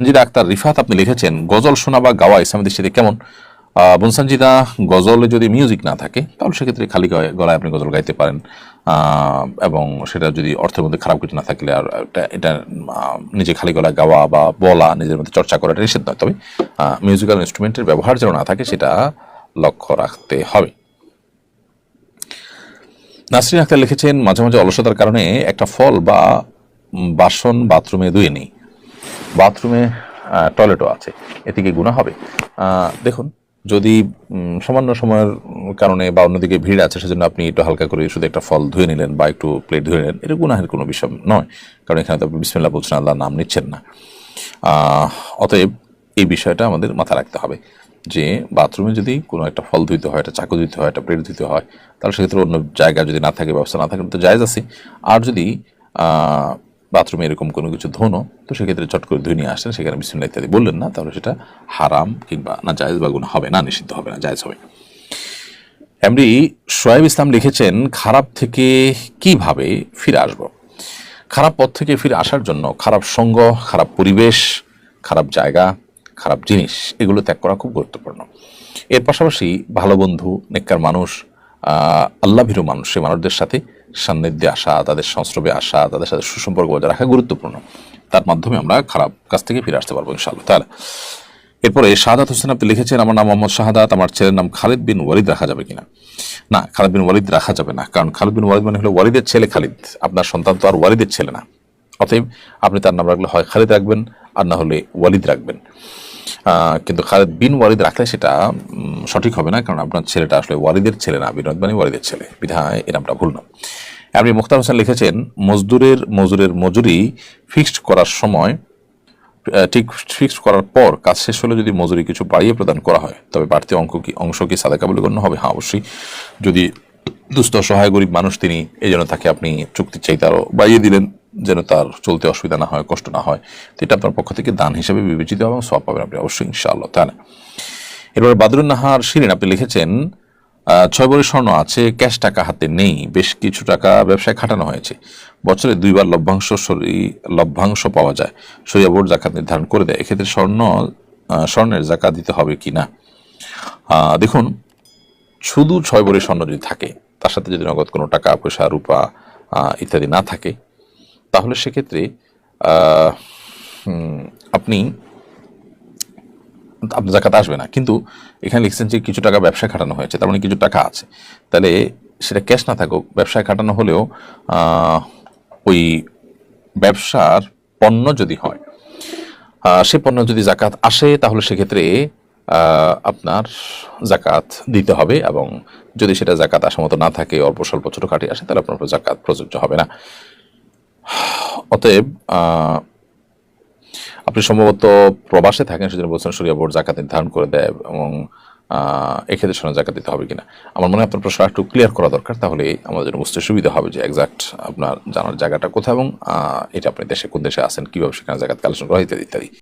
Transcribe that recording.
সঞ্জিদা আক্তার রিফাত আপনি লিখেছেন গজল শোনা বা গাওয়া ইসলামী দৃষ্টিতে কেমন? আহ, বোনসানজিদা গজলে যদি মিউজিক না থাকে তাহলে সেক্ষেত্রে খালি গলায়- আপনি গজল গাইতে পারেন। এবং সেটা যদি অর্থের মধ্যে খারাপ কিছু না থাকলে আর এটা নিজে খালি গলায় গাওয়া বা বলা নিজের মধ্যে চর্চা করা এটা নিষেধ নয়। তবে মিউজিক্যাল ইনস্ট্রুমেন্টের ব্যবহার যেন না থাকে সেটা লক্ষ্য রাখতে হবে। নাসরিন আক্তার লিখেছেন মাঝে মাঝে অলসতার কারণে একটা ফল বা বাসন বাথরুমে ধুয়ে নিই। বাথরুমে টয়লেটও আছে। এতে কি গুণা হবে? দেখুন, যদি সামান্য সময়ের কারণে বা অন্যদিকে ভিড় আছে, সেজন্য আপনি একটু হালকা করে শুধু একটা ফল ধুয়ে নিলেন বা একটু প্লেট ধুয়ে নিলেন, এটা গুনাহের কোনো বিষয় নয়। কারণ এখানে তো আপনি বিসমিল্লা বলছেন, আল্লাহ নাম নিচ্ছেন না। অতএব এই বিষয়টা আমাদের মাথায় রাখতে হবে যে, বাথরুমে যদি কোনো একটা ফল ধুইতে হয়, একটা চাকু ধুইতে হয়, একটা প্লেট ধুইতে হয়, তাহলে সেক্ষেত্রে অন্য জায়গা যদি না থাকে, ব্যবস্থা না থাকে তো জায়জ আছে। আর যদি বাথরুমে এরকম কোনো কিছু ধোনো, তো সেক্ষেত্রে চট করে ধুয়ে নিয়ে আসেন। সেখানে বিসমিল্লা ইত্যাদি বললেন না, তাহলে সেটা হারাম কিংবা না জায়েজ বা গুণ হবে না, নিষিদ্ধ হবে না, জায়েজ হবে এমনি সোয়েব ইসলাম লিখেছেন, খারাপ থেকে কীভাবে ফিরে আসব? খারাপ পথ থেকে ফিরে আসার জন্য খারাপ সঙ্গ, খারাপ পরিবেশ, খারাপ জায়গা, খারাপ জিনিস, এগুলো ত্যাগ করা খুব গুরুত্বপূর্ণ। এর পাশাপাশি ভালো বন্ধু, নেককার মানুষ আল্লাভীরু মানুষ, সে মানুষদের সাথে সান্নিধ্যে আসা, তাদের সংস্রবে আসা, তাদের সাথে সুসম্পর্ক বজায় রাখা গুরুত্বপূর্ণ। তার মাধ্যমে আমরা খারাপ কাজ থেকে ফিরে আসতে পারব ইনশাআল্লাহ। তাহলে এরপরে শাহাদাত হোসেন আপনি লিখেছেন, আমার নাম মোহাম্মদ শাহাদাত, আমার ছেলের নাম খালিদ বিন ওয়ালিদ রাখা যাবে কিনা? না, খালিদ বিন ওয়ালিদ রাখা যাবে না, কারণ খালিদ বিন ওয়ালিদ মানে হলো ওয়ালিদের ছেলে খালিদ। আপনার সন্তান তো আর ওয়ালিদের ছেলে না। অতএব আপনি তার নাম রাখলে হয় খালিদ রাখবেন, আর না হলে ওয়ালিদ রাখবেন। কিন্তু খালিদ বিন ওয়ালিদ রাখলে সেটা সঠিক হবে না, কারণ আপনার ছেলেটা আসলে ওয়ারিদের ছেলে না, বিনোদ মানে ওয়ালিদের ছেলে। বিধায় এ নামটা ভুল না। আপনি মুখতার হোসেন লিখেছেন, মজদুরের, মজুরের মজুরি ফিক্সড করার সময় ঠিক ফিক্সড করার পর কাজ শেষ হলে যদি মজুরি কিছু বাড়িয়ে প্রদান করা হয়, তবে বাড়তি অঙ্ক কি, অংশ কি সাদাকা বলে গণ্য হবে? হ্যাঁ অবশ্যই। যদি দুস্থ সহায় গরিব মানুষ তিনি, এই জন্য তাকে আপনি চুক্তি চাইতে আরও বাড়িয়ে দিলেন। যেন তার চলতে অসুবিধা না হয়, কষ্ট না হয়। তো এটা আপনার পক্ষ থেকে দান হিসেবে বিবেচিত এবং সব পাবেন আপনি অবশ্যই, ইনশাআল্লাহ। তাই না এরপরে বাদরুন নাহার শিরিন, আপনি লিখেছেন ছয় বড়ি স্বর্ণ আছে, ক্যাশ টাকা হাতে নেই, বেশ কিছু টাকা ব্যবসায় খাটানো হয়েছে। বছরে দুইবার লভ্যাংশ লভ্যাংশ পাওয়া যায়। সরিয়া বোর্ড জাকাত নির্ধারণ করে দেয়। এক্ষেত্রে স্বর্ণ স্বর্ণের জাকাত দিতে হবে কি না? দেখুন, শুধু ছয় বড়ি স্বর্ণ যদি থাকে, তার সাথে যদি নগদ কোনো টাকা, পয়সা, রূপা ইত্যাদি না থাকে তাহলে সেক্ষেত্রে আপনি আপনার জাকাত আসবে না। কিন্তু এখানে লিখছেন যে কিছু টাকা ব্যবসায় খাটানো হয়েছে, তার মানে কিছু টাকা আছে। তাহলে সেটা ক্যাশ না থাকুক, ব্যবসায় খাটানো হলেও ওই ব্যবসার পণ্য যদি হয় সে পণ্য যদি জাকাত আসে, তাহলে সেক্ষেত্রে আপনার জাকাত দিতে হবে এবং যদি সেটা জাকাত আসার মতো না থাকে, অল্প স্বল্প ছোটো ছোটোখাটি আসে, তাহলে আপনার জাকাত প্রযোজ্য হবে না। অতএব আপনি সম্ভবত প্রবাসে থাকেন, সেজন্য বলছেন সরিয়া বোর্ড জাকাত নির্ধারণ করে দেয় এবং এক্ষেত্রে শোনা জাকাত দিতে হবে কিনা। আমার মনে হয় আপনার প্রশ্ন একটু ক্লিয়ার করা দরকার, তাহলে আমাদের জন্য বুঝতে সুবিধা হবে যে এক্সাক্ট আপনার জানার জায়গাটা কোথায় এবং এটা আপনি দেশে, কোন দেশে আসেন কীভাবে সেখানে জাকাত কালেকশন করা ইত্যাদি ইত্যাদি।